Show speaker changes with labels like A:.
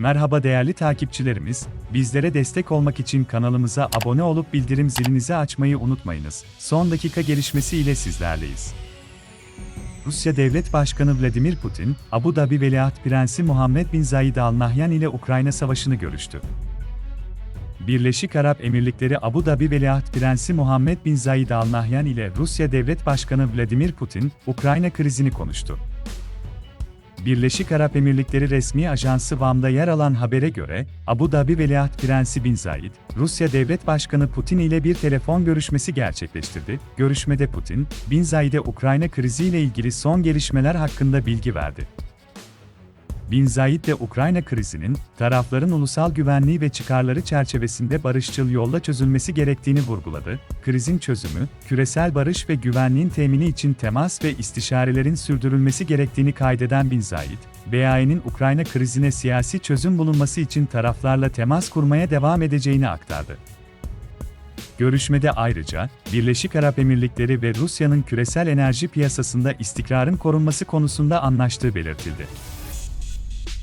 A: Merhaba değerli takipçilerimiz, bizlere destek olmak için kanalımıza abone olup bildirim zilinizi açmayı unutmayınız. Son dakika gelişmesi ile sizlerleyiz. Rusya Devlet Başkanı Vladimir Putin, Abu Dhabi Veliaht Prensi Muhammed Bin Zayed Al Nahyan ile Ukrayna Savaşı'nı görüştü. Birleşik Arap Emirlikleri Abu Dhabi Veliaht Prensi Muhammed Bin Zayed Al Nahyan ile Rusya Devlet Başkanı Vladimir Putin, Ukrayna krizini konuştu. Birleşik Arap Emirlikleri resmi ajansı VAM'da yer alan habere göre, Abu Dhabi Veliaht Prensi Bin Zayed, Rusya Devlet Başkanı Putin ile bir telefon görüşmesi gerçekleştirdi. Görüşmede Putin, Bin Zayed'e Ukrayna kriziyle ilgili son gelişmeler hakkında bilgi verdi. Bin Zayed de Ukrayna krizinin, tarafların ulusal güvenliği ve çıkarları çerçevesinde barışçıl yolla çözülmesi gerektiğini vurguladı. Krizin çözümü, küresel barış ve güvenliğin temini için temas ve istişarelerin sürdürülmesi gerektiğini kaydeden Bin Zayed, BAE'nin Ukrayna krizine siyasi çözüm bulunması için taraflarla temas kurmaya devam edeceğini aktardı. Görüşmede ayrıca, Birleşik Arap Emirlikleri ve Rusya'nın küresel enerji piyasasında istikrarın korunması konusunda anlaştığı belirtildi.